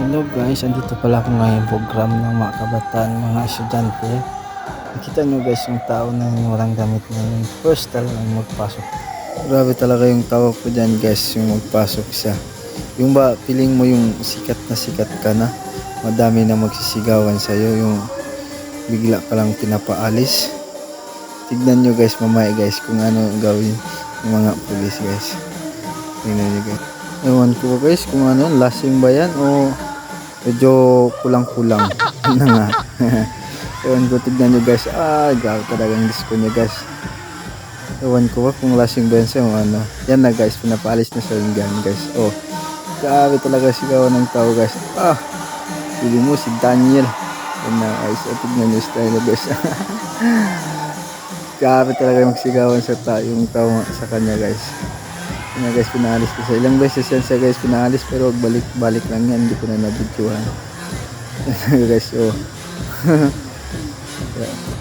Hello guys, andito pala ako ngayon program ng mga kabataan, mga estudyante. Nakita nyo guys yung tao na walang damit na yung first talaga magpasok. Grabe talaga yung tao ko dyan guys, yung magpasok siya. Yung ba, feeling mo yung sikat na sikat ka na, madami na magsisigawan sa'yo, yung bigla ka lang pinapaalis. Tignan nyo guys mamaya guys kung ano gawin ng mga pulis guys. Tignan nyo guys. Ewan ko guys kung ano, lasing ba yan o medyo kulang-kulang na nga. Ewan ko, tignan nyo guys. Ah, grabe talagang disco niya guys. Ewan ko ba kung lasing ba yan o ano. Yan na guys, pinapaalis na sa yung gan guys. Oh, grabe talaga sigaw ng tao guys. Ah, pili mo si Daniel. Yan na guys, oh, tignan nyo yung style niya, guys. grabe talaga yung sigawan sa ta yung tao sa kanya guys. Na guys, pinaalis ko sa ilang beses yan siya guys pinaalis pero balik-balik lang yan, hindi ko na nabidyohan. guys, oh.